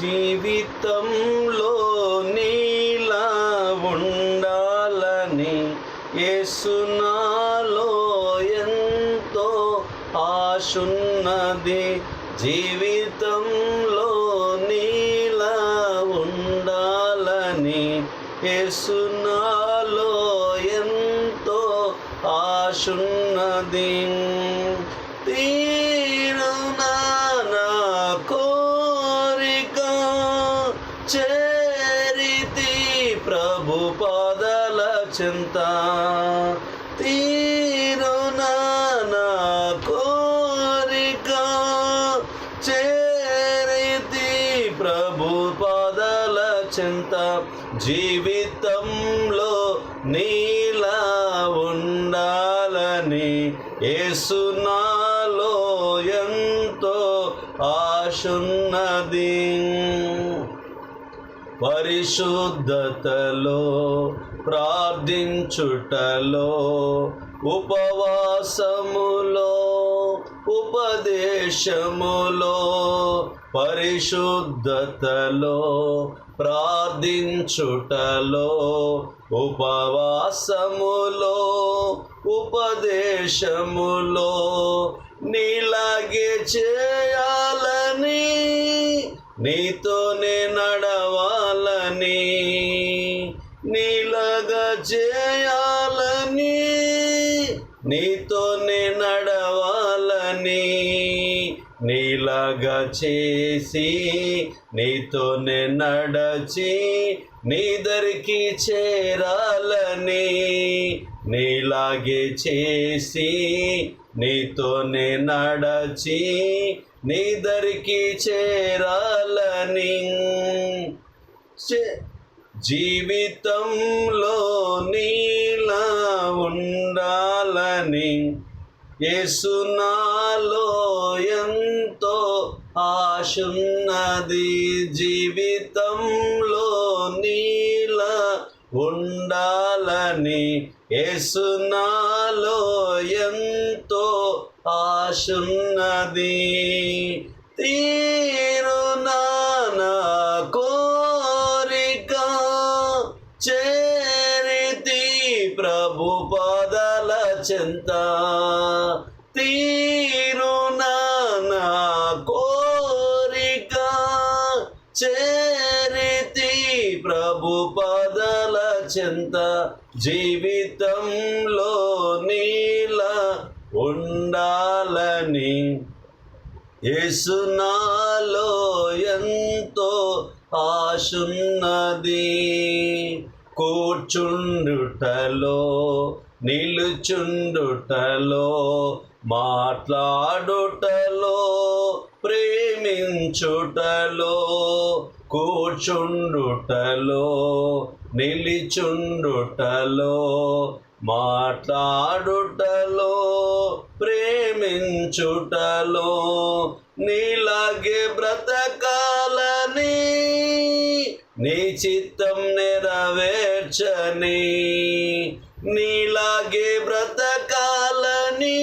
జీవితంలో నీలా ఉండాలని యేసునాలో ఎంతో ఆశున్నది. జీవితంలో నీలా ఉండాలని యేసునాలో ఎంతో ఆశున్నది. తీ చేరితి ప్రభు పాదల చింత. తీరునా నా కోరిక. చేరితి ప్రభు పాదల చింత. జీవితంలో నీలా ఉండాలని ఏసునాలో ఎంతో ఆశున్న పరిశుద్ధతలో ప్రార్థించుటలో ఉపవాసములో ఉపదేశములో పరిశుద్ధతలో ప్రార్థించుటలో ఉపవాసములో ఉపదేశములో నీలాగే చేయాలని నీతోనే నడవా నడవాలని నీలాగా చేయాలని నీతోనే నడవాలని నీలాగా చేసి నీతోనే నడచి నీదరికి చేరాలని నీలాగే చేసి నీతోనే నడచి నీదరికి చేరాలని. జీవితంలో నీలా ఉండాలని యేసునాలో ఎంతో ఆశున్నది. జీవితంలో నీలా ఉండాలని యేసునాలో ఎంతో ఆశున్నది. తీ చెంత తీరునా నా కోరిక. చేరితి ప్రభు పదల చెంత జీవితంలో నీలా ఉండాలని. యేసునాలో ఎంతో ఆశున్నది కూర్చుండుటలో నిలుచుండుటలో మాట్లాడుటలో ప్రేమించుటలో కూర్చుండుటలో నిలిచుండుటలో మాట్లాడుటలో ప్రేమించుటలో నీలాగే బ్రతకా చిత్తం నెరవేర్చని నీలాగే బ్రతకాలని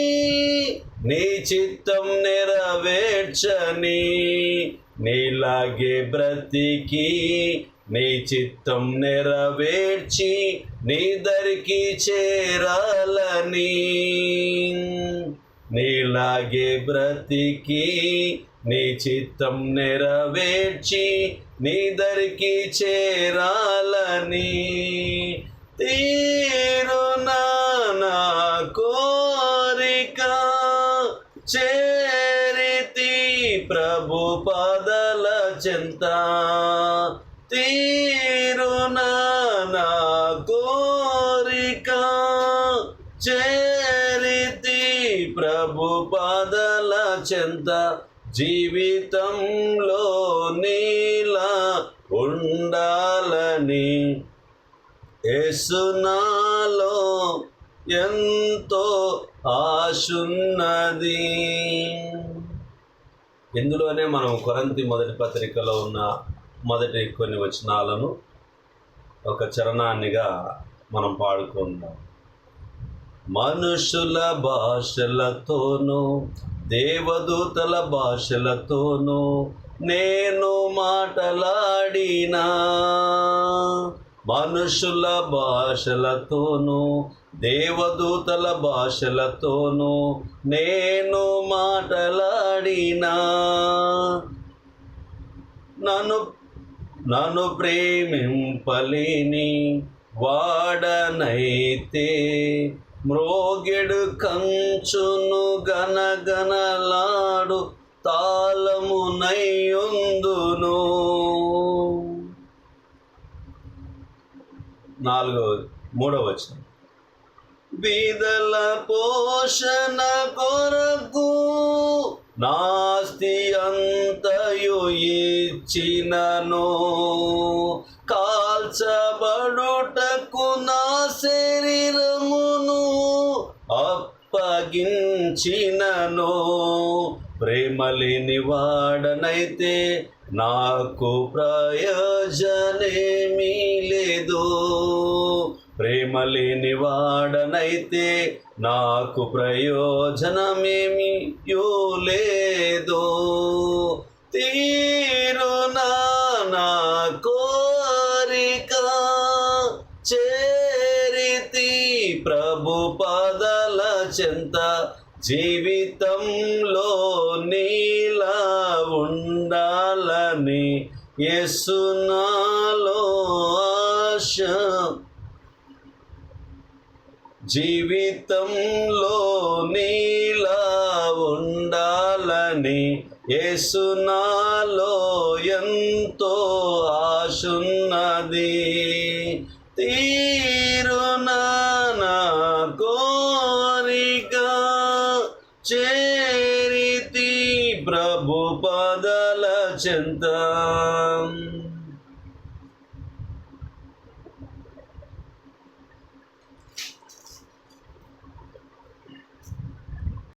నీ చిత్తం నెరవేర్చని నీలాగే బ్రతికి నీ చిత్తం నెరవేర్చి నీ దరికి చేరాలని నీలాగే బ్రతికి నీ చిత్తం నెరవేర్చి నీదరికి చేరాలని తీరునా నా కోరిక. చేరితి ప్రభు పదల చింత. తీరునా నా కోరిక. చేరితి ప్రభు పదల చెంత. జీవితంలో నీలా ఉండాలని ఎసునాలో ఎంతో ఆశున్నది. ఇందులోనే మనం కొరంతి మొదటి పత్రికలో ఉన్న మొదటి కొన్ని వచనాలను ఒక చరణాన్నిగా మనం పాడుకుందాం. మనుషుల భాషలతోనూ దేవదూతల భాషలతోనూ నేను మాటలాడినా. మనుషుల భాషలతోనూ దేవదూతల భాషలతోనూ నేను మాటలాడినా. నన్ను నన్ను ప్రేమింపలేని వాడనైతే మ్రోగెడు కంచును గనగనలాడు తాళమునయ్యుందును నాలుగవది మూడవ వచనం బీదల పోషణ కొరకు నాస్తి అంతయు ఇచ్చినను. కాల్చబడుటకు అప్పగించినను ప్రేమలేని వాడనైతే నాకు ప్రయోజనేమీ లేదు. ప్రేమలేని వాడనైతే నాకు ప్రయోజనమేమి లేదు. తీరునా నా కోరిక చేరితి ప్రభు పదల చెంత జీవితంలో నీలా ఉండాలని యేసునాలో ఆశ. జీవితంలో నీలా ఉండాలని యేసునాలో ఎంతో ఆశున్నది తీ ప్రభు పదల చెంత.